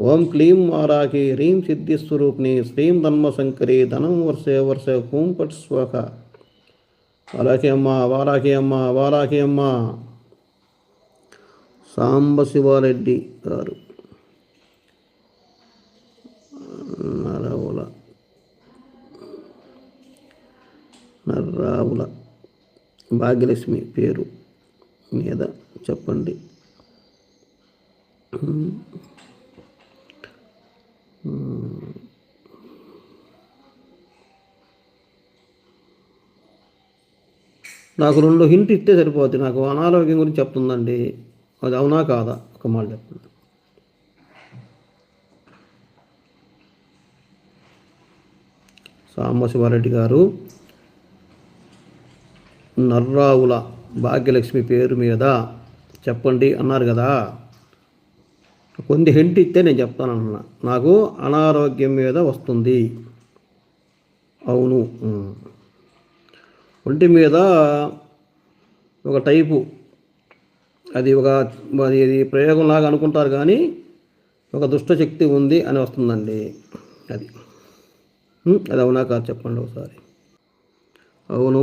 ఓం క్లీం వారాకి హ్రీం సిద్ధిస్వరూపిణి శ్రీం ధన్మశంకరి ధనం వర్షే వర్ష హూం పట్ స్వహ వారాకి అమ్మ వారాకి అమ్మ వారాకి అమ్మ. సాంబశివారెడ్డి గారు. నరవుల. నర్రావుల భాగ్యలక్ష్మి పేరు మీద చెప్పండి. నాకు రెండు హింట్ ఇస్తే సరిపోద్ది. నాకు అనారోగ్యం గురించి చెప్తుందండి. అది అవునా కాదా? ఒక మాట చెప్పండి సాంబశివారెడ్డి గారు నర్రావుల భాగ్యలక్ష్మి పేరు మీద చెప్పండి అన్నారు కదా. కొన్ని హింట్ ఇస్తే నేను చెప్తానన్నా. నాకు అనారోగ్యం మీద వస్తుంది. అవును. ఒంటి మీద ఒక టైపు. అది ఒక అది ఇది ప్రయోగంలాగా అనుకుంటారు కానీ ఒక దుష్టశక్తి ఉంది అని వస్తుందండి. అది. అది అవునా కాదు చెప్పండి ఒకసారి. అవును.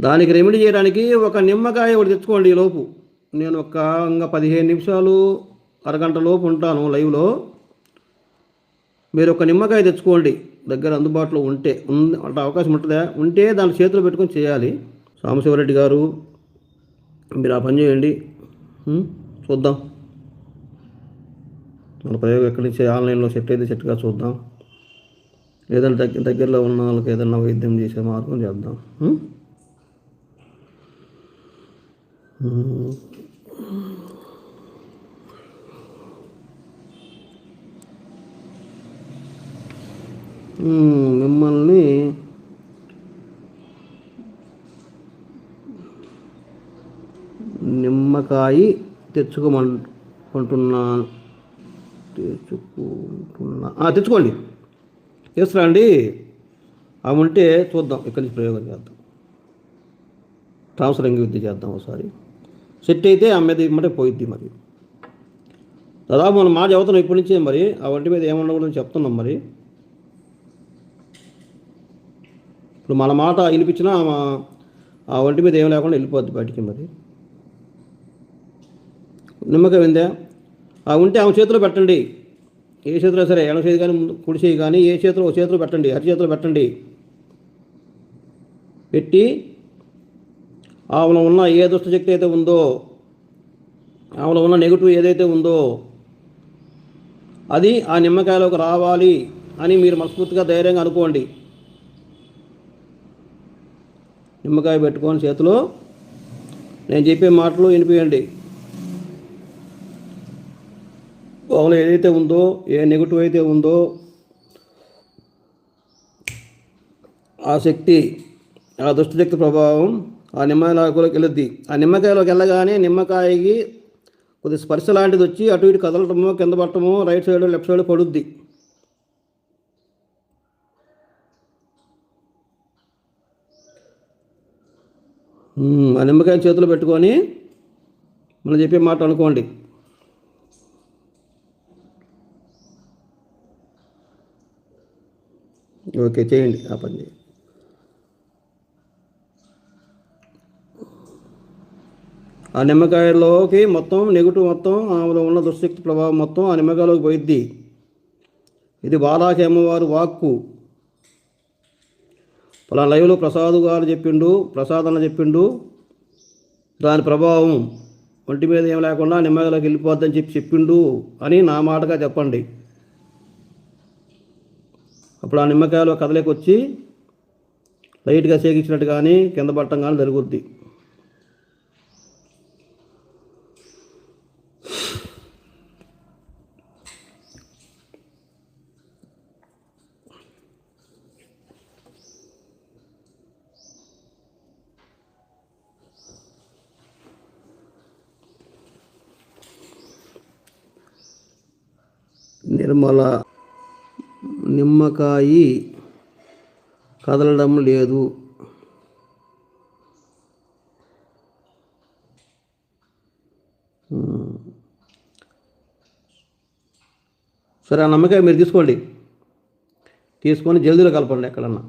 దానికి రెమెడీ చేయడానికి ఒక నిమ్మకాయ ఒకటి తెచ్చుకోండి ఈ లోపు. నేను ఒక ఇంకా పదిహేను నిమిషాలు అరగంట లోపు ఉంటాను లైవ్లో. మీరు ఒక నిమ్మకాయ తెచ్చుకోండి. దగ్గర అందుబాటులో ఉంటే ఉంది అంటే అవకాశం ఉంటుందా? ఉంటే దాని చేతిలో పెట్టుకొని చేయాలి. సాంబశివరెడ్డి గారు మీరు ఆ పని చేయండి. చూద్దాం. మన ప్రయోగం ఎక్కడి నుంచి ఆన్లైన్లో సెట్ అయితే సెట్గా చూద్దాం. ఏదైనా దగ్గర దగ్గరలో ఉన్న వాళ్ళకి ఏదైనా వైద్యం చేసే మార్గం చేద్దాం. మిమ్మల్ని నిమ్మకాయ తెచ్చుకోమంటున్నాను తెచ్చుకుంటున్నా. తెచ్చుకోండి. చేస్తారా అండి. అవి ఉంటే చూద్దాం. ఇక్కడి నుంచి ప్రయోగం చేద్దాం? ట్రాన్స్ఫరింగ్ విద్య చేద్దాం ఒకసారి. సెట్ అయితే ఆ మీద ఇమ్మంటే పోయిద్ది మరి. దాదాపు మనం మాట చెబుతున్నాం ఇప్పటి నుంచే మరి. ఆ వంటి మీద ఏమన్నా కూడా చెప్తున్నాం మరి. ఇప్పుడు మన మాట వినిపించినా ఆ- ఆ ఒంటి మీద ఏం లేకుండా వెళ్ళిపోద్ది బయటికి మరి. నిమ్మకాయ ఉందా ఆ ఉంటే ఆమె చేతిలో పెట్టండి. ఏ చేతిలో సరే ఎడమ చేతి కానీ ముందు కుడి చేయి కానీ ఏ చేతిలో ఒక చేతిలో పెట్టండి అరి చేతిలో పెట్టండి. పెట్టి ఆమెలో ఉన్న ఏ దుష్టశక్తి అయితే ఉందో ఆమెలో ఉన్న నెగిటివ్ ఏదైతే ఉందో అది ఆ నిమ్మకాయలోకి రావాలి అని మీరు మనస్ఫూర్తిగా ధైర్యంగా అనుకోండి. నిమ్మకాయ పెట్టుకొని చేతిలో నేను చెప్పే మాటలు వినిపించండి లోపల ఏదైతే ఉందో ఏ నెగిటివ్ అయితే ఉందో ఆ శక్తి ఆ దుష్టశక్తి ప్రభావం ఆ నిమ్మకాయలోకి వెళ్ళొద్ది. ఆ నిమ్మకాయలోకి వెళ్ళగానే నిమ్మకాయకి కొద్ది స్పర్శ లాంటిది వచ్చి అటు ఇటు కదలటమో కింద పట్టమో రైట్ సైడ్ లెఫ్ట్ సైడ్ పడుద్ది. ఆ నిమ్మకాయ చేతిలో పెట్టుకొని మనం చెప్పే మాట అనుకోండి. ఓకే చేయండి ఆ పని చేయండి. ఆ నిమ్మకాయలోకి మొత్తం నెగిటివ్ మొత్తం ఆమెలో ఉన్న దుశ్శక్తి ప్రభావం మొత్తం ఆ నిమ్మకాయలోకి పోయిద్ది. ఇది బాలాకి అమ్మవారు వాక్కు. అలా లైవ్లో ప్రసాద్ గారు చెప్పిండు ప్రసాద్ అన్న చెప్పిండు దాని ప్రభావం ఒంటి మీద ఏం లేకుండా నిమ్మగలోకి వెళ్ళిపోద్దని చెప్పి చెప్పిండు అని నా మాటగా చెప్పండి. అప్పుడు ఆ నిమ్మకాయలు కదలేకొచ్చి లైట్గా సేకించినట్టు కానీ కింద పట్టం కానీ జరుగుద్ది. నిర్మల నిమ్మకాయి కదలడం లేదు. సరే ఆ నమ్మకాయ మీరు తీసుకోండి. తీసుకొని జల్దీలో కలపండి ఎక్కడన్నా.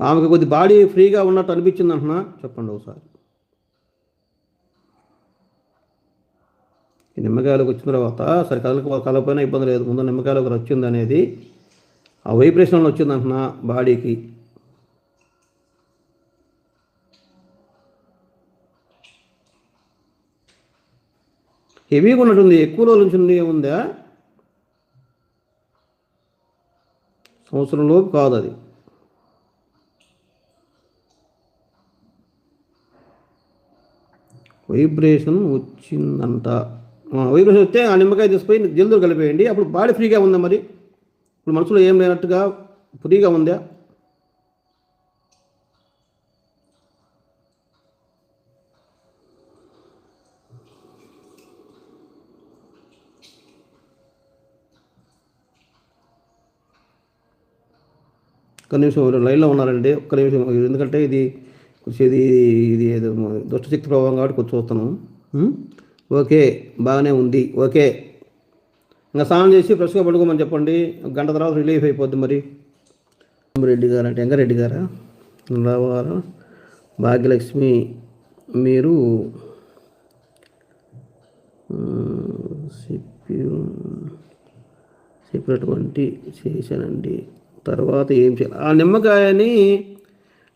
ఆమెకు కొద్ది బాడీ ఫ్రీగా ఉన్నట్టు అనిపించింది అంటున్నా. చెప్పండి ఒకసారి. ఈ నిమ్మకాయలకు వచ్చిన తర్వాత సరే కదలకు కలపైనా ఇబ్బంది లేదు. ముందు నిమ్మకాయలకు వచ్చింది అనేది ఆ వైబ్రేషన్లో వచ్చింది అంటున్నా బాడీకి. హెవీగా ఉన్నట్టుంది ఎక్కువ రోజుల నుంచి ఉంది? ఉందా సంవత్సరంలోపు కాదు అది. వైబ్రేషన్ వచ్చిందంట. వెయ్యి వైబ్రేషన్ వస్తే ఆ నిమ్మకాయ తీసుకుపోయి జల్దూరు కలిపేయండి. అప్పుడు బాడీ ఫ్రీగా ఉందా మరి? ఇప్పుడు మనసులో ఏం లేనట్టుగా ఫ్రీగా ఉందా? ఒక్క నిమిషం లైన్లో ఉన్నారండి? ఒక్క నిమిషం ఎందుకంటే ఇది కొంచెం ఇది ఇది ఏదో దుష్టశక్తి ప్రభావం కాబట్టి కొంచెం చూస్తాను ఓకే బాగానే ఉంది ఓకే. ఇంకా స్నానం చేసి ఫ్రెష్గా పడుకోమని చెప్పండి. గంట తర్వాత రిలీఫ్ అయిపోద్ది మరి. రెడ్డి గారు అంటే ఎంగారెడ్డి గారా? రావారా భాగ్యలక్ష్మి మీరు? చెప్పి చెప్పినటువంటి చేశానండి. తర్వాత ఏం చేయాలి? ఆ నిమ్మకాయని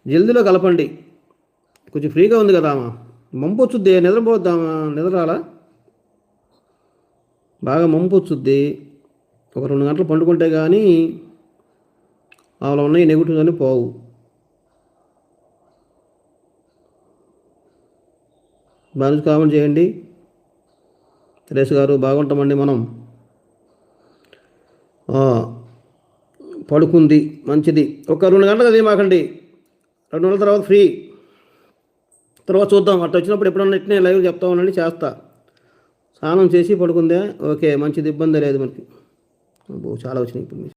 జల్దీలో కలపండి. కొంచెం ఫ్రీగా ఉంది కదా మంపొచ్చుద్ది నిద్రపోద్దామా నిద్రాలా బాగా మంపు వచ్చుద్ది ఒక రెండు గంటలు పండుకుంటే కానీ అలా ఉన్నాయి నెగిటివ్ అని పోవు. బాగా కామెంట్ చేయండి. సురేష్ గారు బాగుంటామండి మనం. పడుకుంది మంచిది. ఒక రెండు గంటలు అది మాకండి. రెండు నెలల తర్వాత ఫ్రీ. తర్వాత చూద్దాం. అట్లా వచ్చినప్పుడు ఎప్పుడన్నా ఇట్నే లైవ్ చెప్తా ఉండండి చేస్తా. స్నానం చేసి పడుకుందే ఓకే మంచిది ఇబ్బంది లేదు మనకి. చాలా వచ్చినాయి ఇప్పుడు